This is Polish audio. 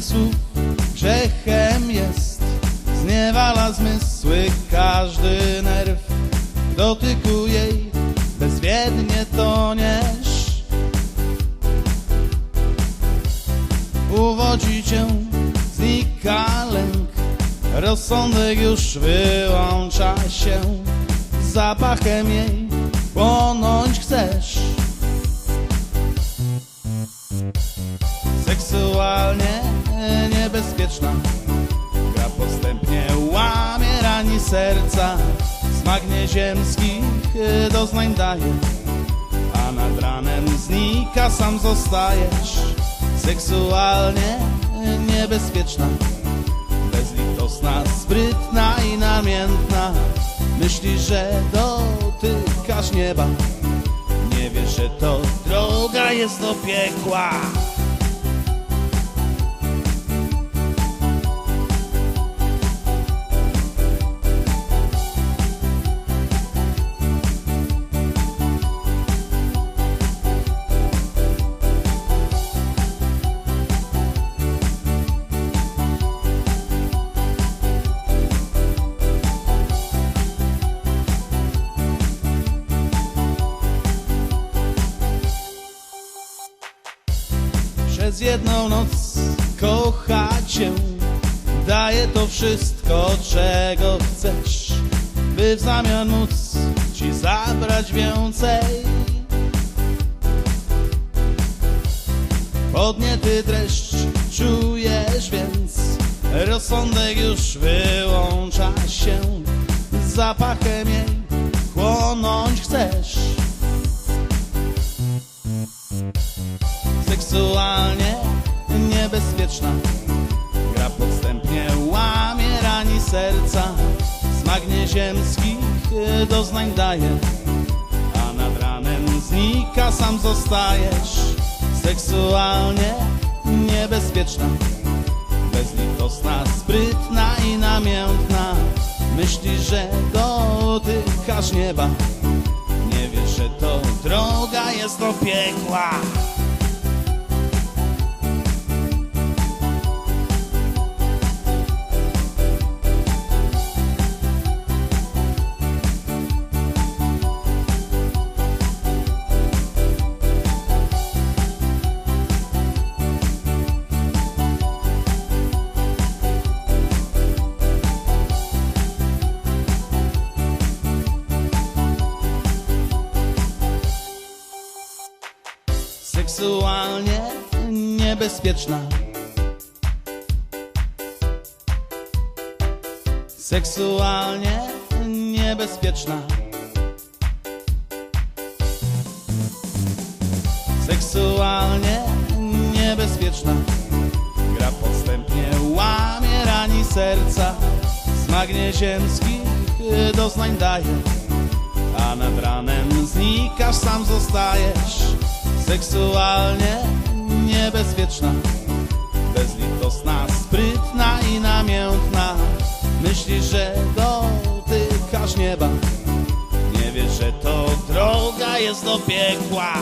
Słów grzechem jest. Zniewala zmysły każdy nerw. W dotyku jej bezwiednie toniesz. Uwodzi cię, znika lęk. Rozsądek już wyłącza się. Zapachem jej płonąć chcesz Seksualnie niebezpieczna. Gra postępnie łamie rani serca. Smak nieziemskich doznań daje. A nad ranem znika, sam zostajesz. Seksualnie niebezpieczna. Bezlitosna, sprytna i namiętna. Myślisz, że dotykasz nieba. Nie wiesz, że to droga jest do piekła Przez jedną noc kocha cię. Daje to wszystko, czego chcesz By w zamian móc ci zabrać więcej. Podniety dreszcz czujesz więc Rozsądek już wyłącza się. Zapachem jej chłonąć chcesz seksualnie niebezpieczna. Gra podstępnie łamie rani serca. Smak nieziemskich doznań daje. A nad ranem znika, sam zostajesz. Seksualnie niebezpieczna. Bezlitosna, sprytna i namiętna. Myślisz, że dotykasz nieba. Nie wiesz, że to droga jest do piekła seksualnie niebezpieczna. Seksualnie niebezpieczna. Seksualnie niebezpieczna. Gra postępnie łamie rani serca. Smak nieziemskich doznań daje a nad ranem znikasz, sam zostajesz seksualnie niebezpieczna, bezlitosna, sprytna i namiętna. Myślisz, że dotykasz nieba, nie wiesz, że to droga jest do piekła.